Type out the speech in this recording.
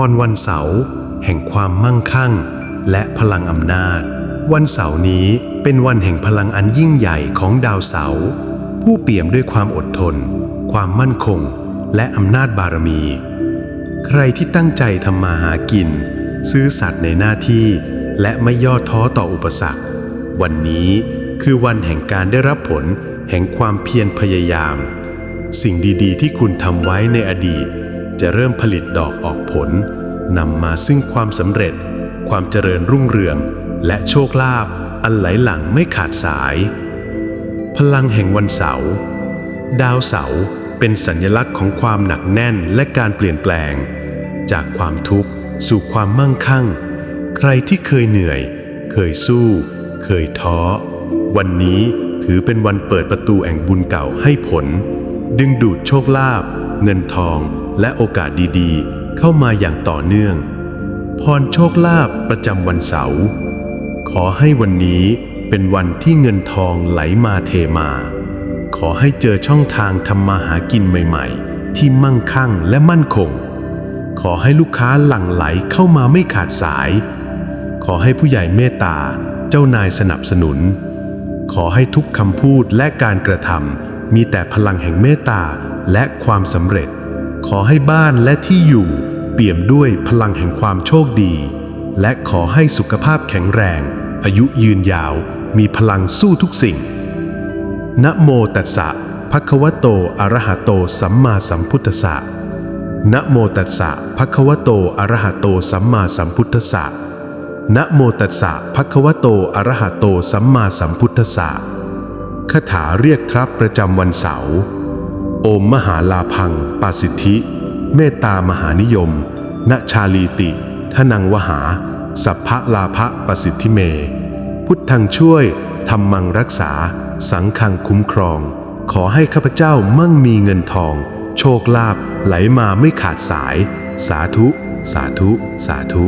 พรวันเสาร์แห่งความมั่งคั่ง และพลังอำนาจ วันเสาร์นี้เป็นวันแห่งพลังอันยิ่งใหญ่ของดาวเสาร์ผู้เปี่ยมด้วยความอดทน ความมั่นคง และอำนาจบารมี ใครที่ตั้งใจทำมาหากิน ซื่อสัตย์ในหน้าที่และไม่ย่อท้อต่ออุปสรรค วันนี้คือวันแห่งการได้รับผลแห่งความเพียรพยายาม สิ่งดีๆ ที่คุณทำไว้ในอดีต จะเริ่มผลิตดอกออกผลนำมาซึ่งความสำเร็จ ความเจริญรุ่งเรือง และโชคลาภอันไหลหลังไม่ขาดสาย พลังแห่งวันเสาร์ดาวเสาร์เป็นสัญลักษณ์ของความหนักแน่นและการเปลี่ยนแปลง จากความทุกข์สู่ความมั่งคั่ง ใครที่เคยเหนื่อย เคยสู้ เคยท้อ วันนี้ถือเป็นวันเปิดประตูแห่งบุญเก่าให้ผล ดึงดูดโชคลาภเงินทอง และโอกาสดีๆ เข้ามาอย่างต่อเนื่อง พรโชคลาภประจำวันเสาร์ขอให้วันนี้เป็นวันที่เงินทองไหลมาเทมา ขอให้เจอช่องทางทำมาหากินใหม่ๆ ที่มั่งคั่งและมั่นคง ขอให้ลูกค้าหลั่งไหลเข้ามาไม่ขาดสาย ขอให้ผู้ใหญ่เมตตาเจ้านายสนับสนุน ขอให้ทุกคำพูดและการกระทำมีแต่พลังแห่งเมตตาและความสำเร็จ ขอให้บ้านและที่อยู่เปี่ยมด้วยพลังแห่งความโชคดี และขอให้สุขภาพแข็งแรง อายุยืนยาว มีพลังสู้ทุกสิ่ง นะโมตัสสะภะคะวะโตอะระหะโตสัมมาสัมพุทธัสสะนะโมตัสสะภะคะวะโตอะระหะโตสัมมาสัมพุทธัสสะนะโมตัสสะภะคะวะโตอะระหะโตสัมมาสัมพุทธัสสะคาถาเรียกทรัพย์ประจำวันเสาร์ อมมหาลาพังปาสิทธิ เมตตามหานิยม ณชาลีติ ทนังวหา สัพพะลาภะปสิทธิเม พุทธังช่วยธรรมังรักษา สังฆังคุ้มครอง ขอให้ข้าพเจ้ามั่งมีเงินทอง โชคลาภไหลมาไม่ขาดสาย สาธุ สาธุ สาธุ